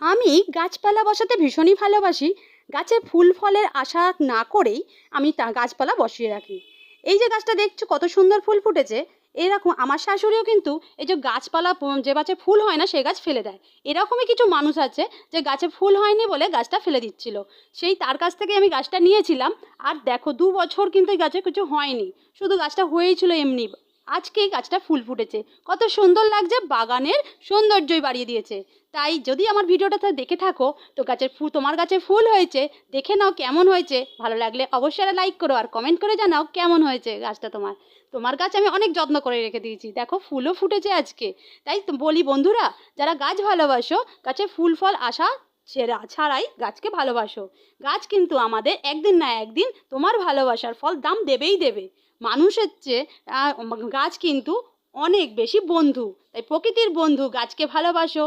আমি গাছপালা বসাতে ভীষণই ভালোবাসি। গাছে ফুল ফলের আশা না করেই আমি তা গাছপালা বসিয়ে রাখি। এই যে গাছটা দেখছ, কত সুন্দর ফুল ফুটেছে। এরকম আমার শাশুড়িও কিন্তু এই যে গাছপালা যে গাছে ফুল হয় না সেই গাছ ফেলে দেয়। এরকমই কিছু মানুষ আছে যে গাছে ফুল হয়নি বলে গাছটা ফেলে দিচ্ছিল। সেই তার কাছ থেকে আমি গাছটা নিয়েছিলাম। আর দেখো, দু বছর কিন্তু এই গাছে কিছু হয়নি। শুধু গাছটা হয়েছিল এমনি। আজকে এই গাছটা ফুল ফুটেছে। কত সুন্দর লাগছে, বাগানের সৌন্দর্যই বাড়িয়ে দিয়েছে। তাই যদি আমার ভিডিওটা দেখে থাকো, তো গাছের ফুল তোমার গাছে ফুল হয়েছে, দেখে নাও কেমন হয়েছে। ভালো লাগলে অবশ্যই লাইক করো আর কমেন্ট করে জানাও কেমন হয়েছে গাছটা তোমার। তোমার গাছ আমি অনেক যত্ন করে রেখে দিয়েছি। দেখো ফুলও ফুটেছে আজকে। তাই বলি বন্ধুরা, যারা গাছ ভালোবাসো, গাছে ফুল, ফল আসা ছেড়া, ছাড়াই গাছকে ভালোবাসো। গাছ কিন্তু আমাদের একদিন না একদিন তোমার ভালোবাসার ফল দাম দেবেই দেবে। মানুষের চেয়ে গাছ কিন্তু অনেক বেশি বন্ধু। তাই প্রকৃতির বন্ধু গাছকে ভালোবাসো।